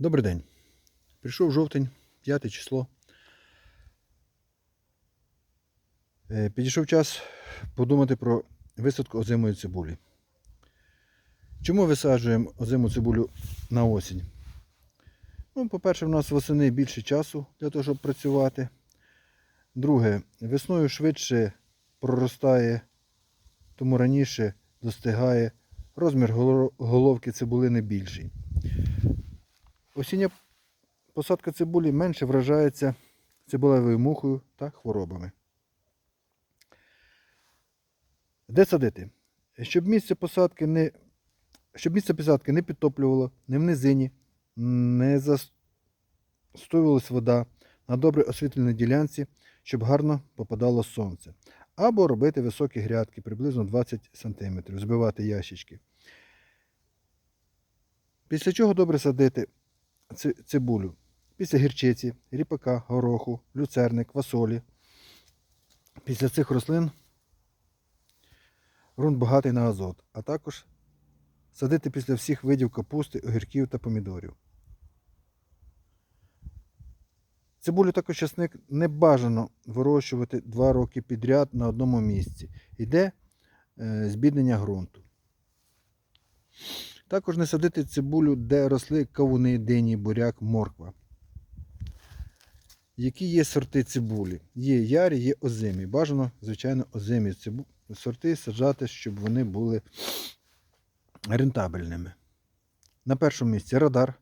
Добрий день. Прийшов жовтень, 5 число. Е, Підійшов час подумати про висадку озимої цибулі. Чому висаджуємо озиму цибулю на осінь? Ну, по-перше, в нас восени більше часу для того, щоб працювати. Друге, весною швидше проростає, тому раніше достигає. Розмір головки цибулини більший. Осіння посадка цибулі менше вражається цибулевою мухою та хворобами. Де садити? Щоб місце посадки не, щоб місце посадки не підтоплювало, не в низині, не застоювалась вода на добре освітленій ділянці, щоб гарно попадало сонце. Або робити високі грядки приблизно 20 см, збивати ящички. Після чого добре садити цибулю. Після гірчиці, ріпака, гороху, люцерни, квасолі. Після цих рослин ґрунт багатий на азот, а також садити після всіх видів капусти, огірків та помідорів. Цибулю та часник не бажано вирощувати 2 роки підряд на одному місці. Йде е, збіднення ґрунту. Також не садити цибулю, де росли кавуни, дині, буряк, морква. Які є сорти цибулі? Є ярі, є озимі. Бажано, звичайно, озимі цибу... сорти саджати, щоб вони були рентабельними. На першому місці радар.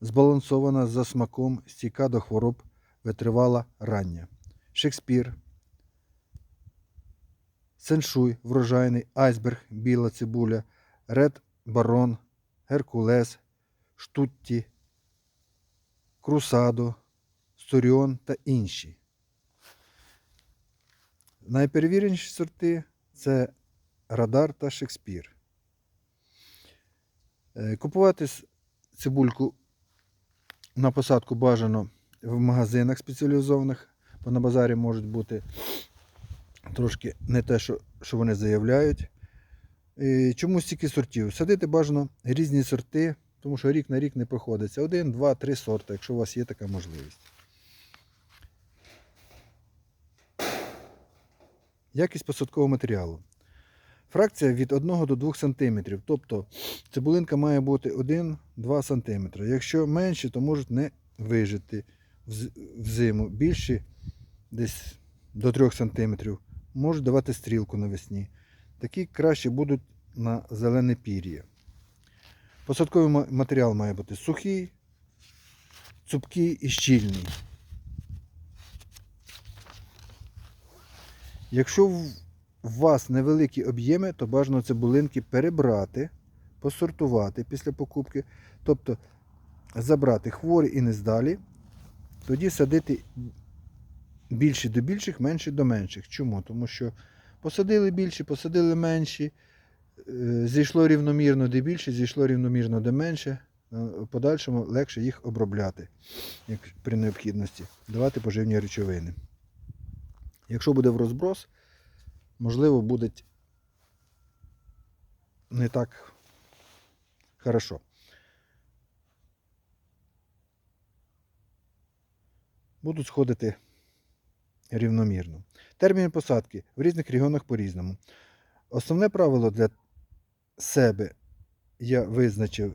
Збалансована за смаком, стійка до хвороб, витривала рання. Шекспір. Сеншуй, врожайний, айсберг, біла цибуля, Ред Барон, Геркулес, Штутті, Крусадо, Сторіон та інші. Найперевіреніші сорти це Радар та Шекспір. Е, Купувати цибульку на посадку бажано в магазинах спеціалізованих, бо на базарі можуть бути трошки не те, що, що вони заявляють. Чому стільки сортів? Садити бажано різні сорти, тому що рік на рік не проходиться. Один, два, три сорти, якщо у вас є така можливість. Якість посадкового матеріалу. Фракція від 1 до 2 см. Тобто цибулинка має бути 1-2 см. Якщо менше, то можуть не вижити вз- взиму. Більші десь до 3 см. Можуть давати стрілку навесні. Такі краще будуть на зелене пір'я. Посадковий матеріал має бути сухий, цупкий і щільний. Якщо в вас невеликі об'єми, то бажано цибулинки перебрати, посортувати після покупки, тобто забрати хворі і нездалі, тоді садити більше до більших, менше до менших. Чому? Тому що посадили більші, посадили менші, зійшло рівномірно де більше, зійшло рівномірно де менше. е, В подальшому легше їх обробляти, як при необхідності, давати поживні речовини. Якщо буде в розброс, можливо, буде не так хорошо. Будуть сходити рівномірно. Терміни посадки в різних регіонах по-різному. Основне правило для себе я визначив.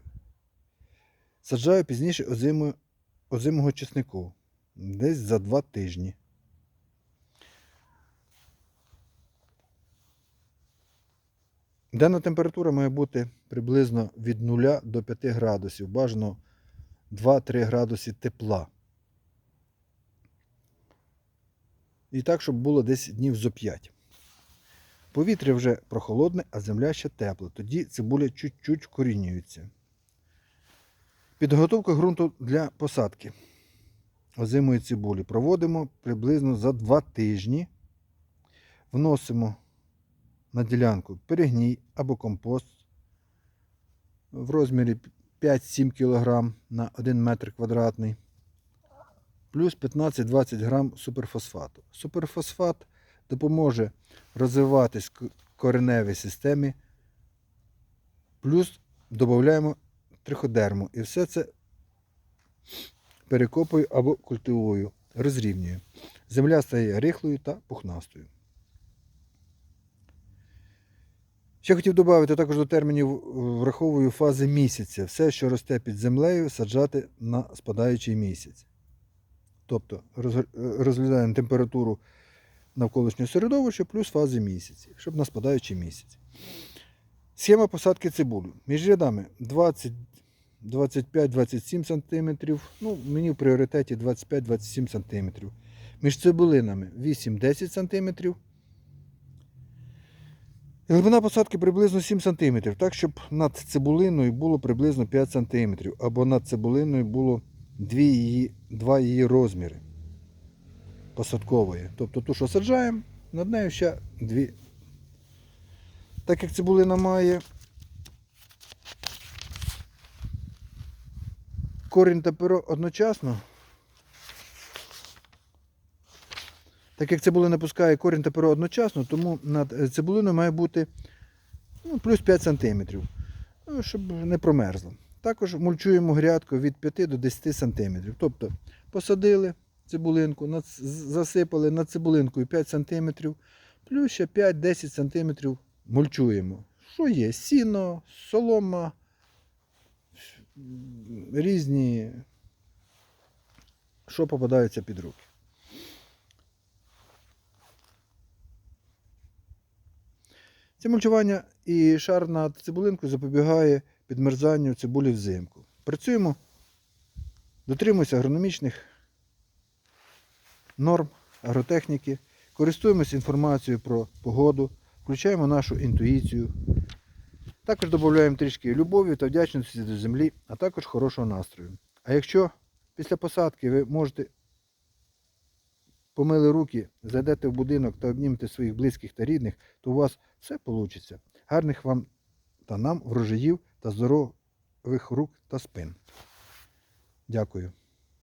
Саджаю пізніше озиму, озимого чеснику. Десь за два тижні. Денна температура має бути приблизно від 0 до 5 градусів. Бажано 2-3 градуси тепла. І так, щоб було десь днів зо 5. Повітря вже прохолодне, а земля ще тепла. Тоді цибуля чуть-чуть вкорінюється. Підготовка ґрунту для посадки озимої цибулі проводимо приблизно за 2 тижні. Вносимо на ділянку перегній або компост в розмірі 5-7 кг на 1 метр квадратний, плюс 15-20 грам суперфосфату. Суперфосфат допоможе розвиватись кореневій системі, плюс додаємо триходерму. І все це перекопую або культивую, розрівнюю. Земля стає рихлою та пухнастою. Ще хотів додати також до термінів враховую фази місяця. Все, що росте під землею, саджати на спадаючий місяць. Тобто розглядаємо температуру навколишнього середовища плюс фази місяці, щоб на спадаючий місяць. Схема посадки цибулю. Між рядами 20, 25-27 см. Ну, мені в пріоритеті 25-27 см. Між цибулинами 8-10 см. Глибина посадки приблизно 7 см, так, щоб над цибулиною було приблизно 5 см, або над цибулиною було 2 її, 2 її розміри посадкової. Тобто ту, що саджаємо, над нею ще 2. Так як цибулина має корінь та перо одночасно, Так як цибулина пускає корінь та перо одночасно, тому над е, цибулиною має бути ну, плюс 5 см, ну, щоб не промерзло. Також мульчуємо грядку від 5 до 10 см. Тобто посадили цибулинку, засипали над цибулинкою 5 см, плюс ще 5-10 см мульчуємо. Що є? Сіно, солома, різні, що попадаються під руки. Це мульчування і шар над цибулинкою запобігає підмерзанню цибулі взимку. Працюємо, дотримуємося агрономічних норм, агротехніки, користуємося інформацією про погоду, включаємо нашу інтуїцію. Також додаємо трішки любові та вдячності до землі, а також хорошого настрою. А якщо після посадки ви можете помили руки, зайдете в будинок та обнімете своїх близьких та рідних, то у вас все вийде. Гарних вам та нам врожаїв та здорових рук та спин. Дякую.